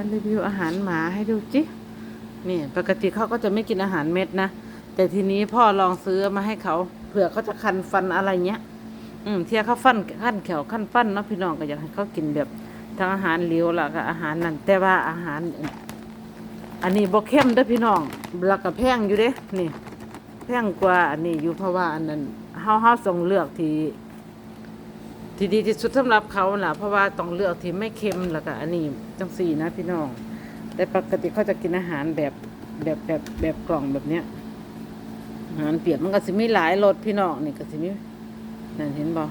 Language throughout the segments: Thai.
อันรีวิวอาหารหมาให้ดูจินี่ปกติเขาก็จะไม่กินอาหารเม็ดนะ แต่ทีนี้พ่อลองซื้อมาให้เขาเผื่อเขาจะคันฟันอะไรเงี้ย อืมเที่ยเขาฟันขั้นแขวขั้นฟันเนาะพี่น้องก็อยากให้เขากินแบบทั้งอาหารเหลวล้วก็อาหารนั่นแต่ว่าอาหาร อันนี้บ่เข้มเด้อพี่น้องแล้วก็แพงอยู่เด้นี่ แพงกว่าอันนี้อยู่เพราะว่าอันนั้นเฮาเฮาต้องเลือกที่ ที่ดีที่สุดสำหรับเขาล่ะเพราะว่าต้องเลือกที่ไม่เค็มแล้วก็อันนี้จังสี่นะพี่น้อง แต่ปกติเขาจะกินอาหารแบบแบบแบบแบบกล่องแบบเนี้ยอาหารเปียกมันก็สิมีหลายรสพี่น้องนี่ก็สิมีนั่นเห็นบ่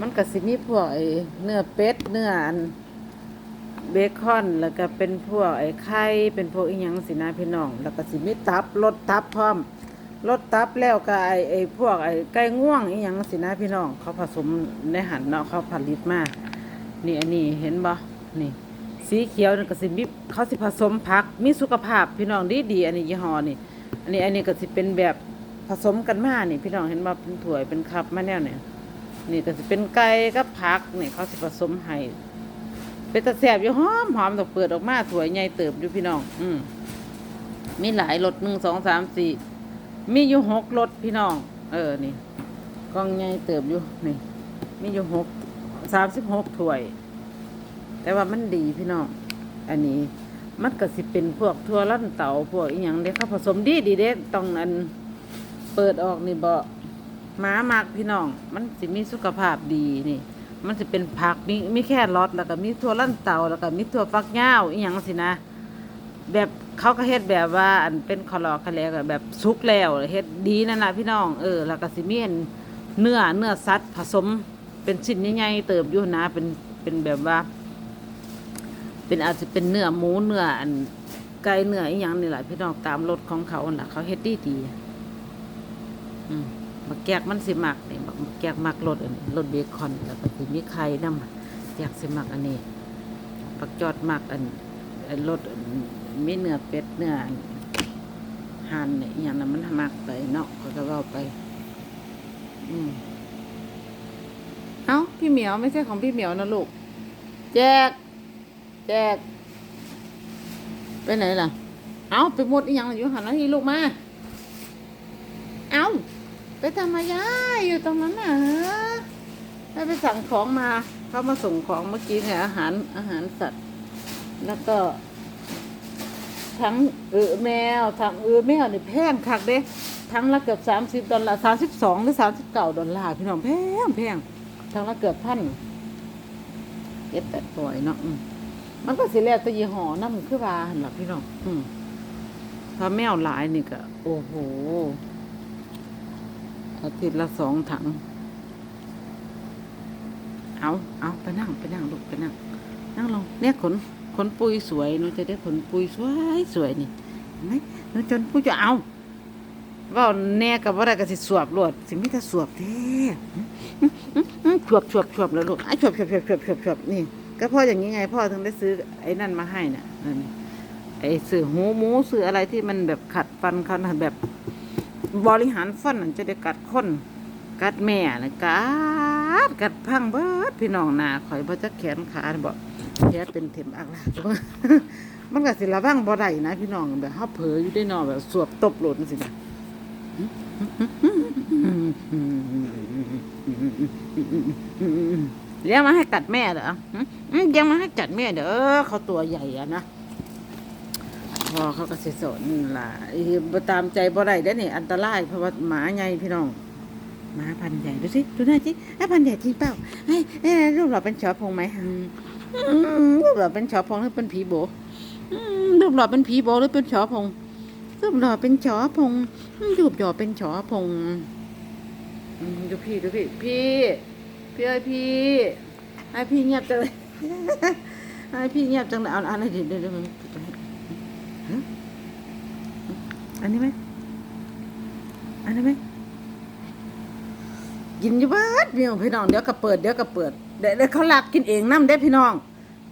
มันก็สิมีพวกไอ้เนื้อเป็ดเนื้ออันเบคอนแล้วก็เป็นพวกไอ้ไข่เป็นพวกอีหยังสินะพี่น้อง แล้วก็สิมีตับรสตับพร้อม รสตับแล้วก็ไอ้ไอ้พวกไอ้ไก่ง่วงอีหยังสินะพี่น้อง เขาผสมในหันเนาะเขาผลิตมานี่อันนี้เห็นบ่นี่ สีเขียวนี่ก็สิมีเขาสิผสมผักมีสุขภาพพี่น้องดีดีอันนี้ยี่ห้อนี่ อันนี้อันนี้ก็สิเป็นแบบผสมกันมานี่ พี่น้องเห็นว่เป็นถ้วยเป็นคัพมาแนวเนี่ยนี่ก็สิเป็นไก่กับผักนี่เขาสิผสมให้เป็นตะแสบอยู่หอมหอมตองเปิดออกมาถ้วยใหญ่เติบอยู่พี่น้อง อืมมีหลายรสหนึ่งสองสามสี่ มีอยู่หกรสพี่น้อง เออนี่กล่องใหญ่เติบอยู่นี่ มีอยู่หกสามสิบหกถ้วย แต่ว่ามันดีพี่น้อง อันนี้มันก็สิเป็นพวกทั่วลั่นเต่าพวกอีหยังเด้เขาผสมดีดีเด้ต้องอันเปิดออกนี่บ่หมามากพี่น้อง มันสิมีสุขภาพดีนี่ มันสิเป็นผักมีมีแค่รสแล้วก็มีทั่วลั่นเต่าแล้วก็มีทั่วฟักยาวอีหยังสินะ แบบ เขาก็เฮ็ดแบบว่าอันเป็นคอลอคาแลกแบบสุกแล้วเฮ็ดดีนั่นน่ะพี่น้องเออแล้วก็สิมีอันเนื้อเนื้อสัตว์ผสมเป็นชิ้นใหญ่ๆเติบอยู่นะเป็นเป็นแบบว่า เป็นอาจจะเป็นเนื้อหมูเนื้ออันไก่เนื้ออีหยังนี่แหละพี่น้องตามรสของเขาน่ะ เขาเฮ็ดดีดีอืมบักแกกมันสิมักนี่บักแกกมักรสอันรสเบคอนแล้วก็สิมีไข่นำแกกสิมักอันนี้บักจอดมักอันรส มีเนื้อเป็ดเนื้ออันห่นเนี่ยอย่างนั้นมันมักไปเนาะเขาก็เว้าไป อืมเอ้าพี่เหมียวไม่ใช่ของพี่เหมียวนะลูก แจก แจก ไปไหนล่ะ เอาไปหมดอีหยังอยู่หันแล้วนี่ลูกมา เอาไปทำไมยาอยู่ตรงนั้นน่ะฮะให้ไปสั่งของมา เขามาส่งของเมื่อกี้เนี่ยอาหารอาหารสัตว์ แล้วก็ ทั้งเออแมวทั้งเออแมวนี่แพงคักเด้ทั้งละเกือบสามสิบดอลลาร์สามสิบสองหรือสามสิบเก้าดอลลาร์พี่น้องแพงแพงทั้งละเกือบพันเอ็ดแปดตัวเนาะมันก็สิแล้วแต่ยี่ห้อนั่นคือว่าหั่นล่ะพี่น้องอืมถ้าแมวหลายนี่ก็โอ้โหอาทิตย์ละสองถัง เอาเอาไปนั่งไปนั่งลูกไปนั่ง นั่งลงเนี่ยขน ขนปุยสวยหนูจะได้ขนปุยสวยสวยนี่หนไหมหนูจนปุยจะเอาว่าแน่กับว่าอะไรก็สิสวบรวดสิมิแต่สวบเท่สวบสวบสวบแล้วลูกไอ้สวบสวบสวบสวบสวบสวบนี่ ก็พ่ออย่างนี้ไง พ่อถึงได้ซื้อไอ้นั่นมาให้น่ะไอ้ซื้อหูหมูซื้ออะไรที่มันแบบขัดฟันเขานะแบบ บริหารฟันจะได้กัดคนกัดแม่นะกัดกัดพังเบิดพี่น้องนาข่อยบ่จะแขนขาบอก แผลเป็นเข็มอักละมันก็สิระวังบ่ได้นะพี่น้องแบบเฮาเผลออยู่ได้นอแบบสวบตบหล่นสินะเลี้ยงมาให้กัดแม่เหรอเลี้ยงมาให้กัดแม่เด้อเขาตัวใหญ่อะนะพอเขาก็สิสนล่ะตามใจบ่ได้เด้นี่ อันตรายเพราะว่าหมาใหญ่พี่น้องหมาพันใหญ่ดูสิดูหน้าสิไอ้พันใหญ่จริงเปล่าไอ้ไอ้รูปหล่อเป็นชอพงไหมอืมอืม รูปหล่อเป็นชอพงหรือเป็นผีโบรูปหล่อเป็นผีโบหรือเป็นชอพงรูปหล่อเป็นชอพงรูปหล่อเป็นชอพงดูพี่ดูพี่พี่พี่เอ้พี่ให้พี่เงียบจังเลยให้พี่เงียบจังเลยเอาอะไรเดี๋ยวเดี๋ยวเดี๋ยวอันนี้ไหมอันนี้ไหมกินอยู่บ้านพี่น้องพี่น้องเดี๋ยวก็เปิดเดี๋ยวก็เปิด เดี๋ยวเขาลักกินเองน้ำได้พี่น้อง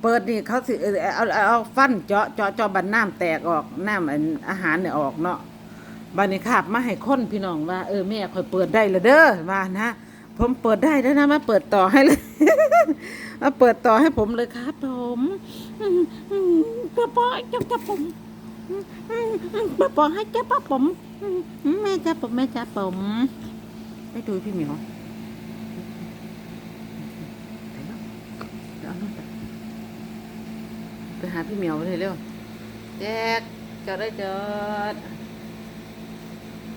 เปิดนี่เขาสิเออเอาเอาเอาฟันเจาะเจาะเจาะบันน้ำแตกออกน้ำอาหารเนี่ยออกเนาะบันนี้ขาบมาให้คนพี่น้องว่าเออแม่คอยเปิดได้ละเด้อว่านะผมเปิดได้แล้วนะมาเปิดต่อให้เลยมาเปิดต่อให้ผมเลยครับผมอืมอืมป้าปอจับจับผมอืมอืมอืมป้าปอให้จับป้าผมแม่จับผมแม่จับผมไปดูพี่เหมียว เอาหน่อยไปไปหาพี่เหมียวเลยเร็วแจ๊กจอดเลยจอด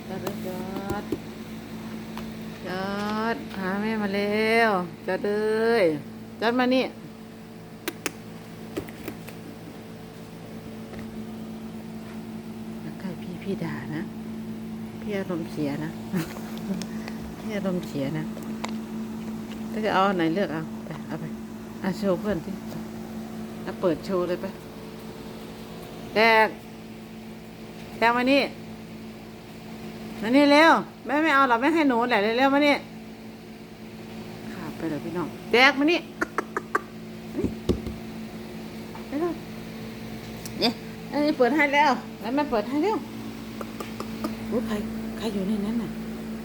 จอดเลยจอดจอดหาแม่มาเร็วจอดเลยจอดมานี่ใกล้พี่พี่ด่านะ พี่อารมณ์เสียนะ พี่อารมณ์เสียนะถ้าจะเอาไหนเลือกเอา อะโชว์เพื่อนสิอะเปิดโชว์เลยไปแดกแดกมานี่มานี่เร็วแม่ไม่เอาหรอกแม่ให้หนูแหละเร็วมานี่ขาดไปเลยพี่น้องแจกมานี่ไปเลยเนี่ยอันนี้เปิดให้แล้ว แล้วแม่เปิดให้เร็วรู้ใครใครอยู่ในนั้นน่ะ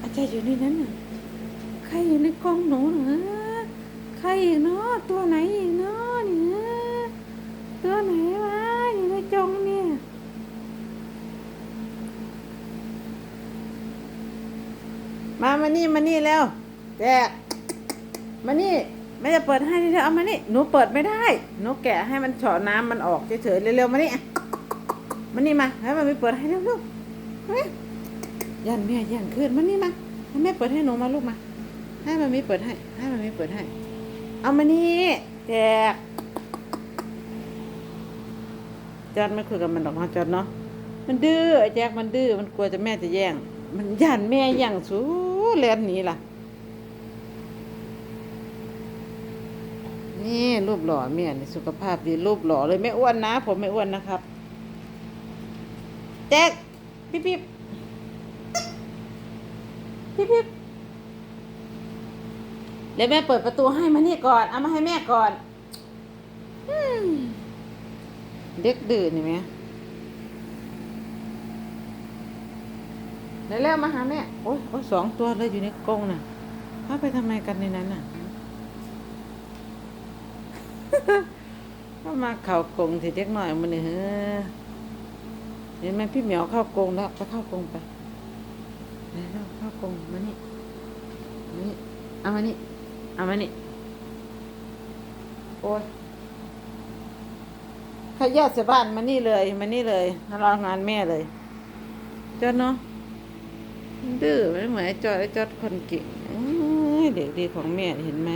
อาจารย์อยู่ในนั้นน่ะใครอยู่ในกล้องหนูเหรอ ใครอีกเนาะตัวไหนอีกเนาะเนี่ยตัวไหนวะอยู่ในจงเนี่ยมามานี่มานี่แล้วแจกมานี่ไม่จะเปิดให้เร็วๆเอามานี่หนูเปิดไม่ได้หนูแกะให้มันเฉาะน้ำมันออกเฉยๆเร็วๆมานี่มานี่มาให้มันไปเปิดให้เร็วๆเฮ้ยยันแม่ยันขึ้นมานี่มาให้แม่เปิดให้หนูมาลูกมาให้มันมีเปิดให้ ให้มันมีเปิดให้ เอามานี่แจกจอดไม่คุยกับมันหรอกนะจอดเนาะมันดื้อไอ้แจกมันดื้อมันกลัวจะแม่จะแย่ง มันยันแม่ย่งสู้เล่นหนี้ล่ะ นี่รูปหล่อแม่นี่สุขภาพดีรูปหล่อเลยไม่อ้วนนะ ผมไม่อ้วนนะครับ แจ็คพี่พี่พี่พี่ เดี๋ยวแม่เปิดประตูให้มานี่ก่อน เอามาให้แม่ก่อนเด็กดื้อนี่ไหมเร็วๆมาหาแม่ โอ้ยโอ้ยสองตัวเลยอยู่ในกรงน่ะพาไปทำไมกันในนั้นน่ะก็มาเข้ากรงทีเด็กหน่อยมันนี่เฮ้อเห็นไหมพี่เหมียวเข้ากรงแล้วไปเข้ากรงไปเร็วเข้ากรงมานี่มานี่เอามานี่ เอามานี่ โอ้ยขยะเสบ้านมานี่เลย มานี่เลยมารองานแม่เลยเจ้าเนาะ ดื้อไม่เหมือนไอ้จอดไอ้จอดคนเก่งเด็กดีของแม่เห็นไหม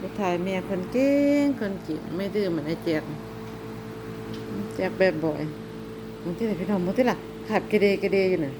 ลูกชายแม่คนเก่งคนเก่งไม่ดื้อเหมือนไอ้แจกแจกแบบบ่อยมึงที่ไหนพี่น้องมึงที่ล่ะขับกระเดกระเดอยู่น่ะ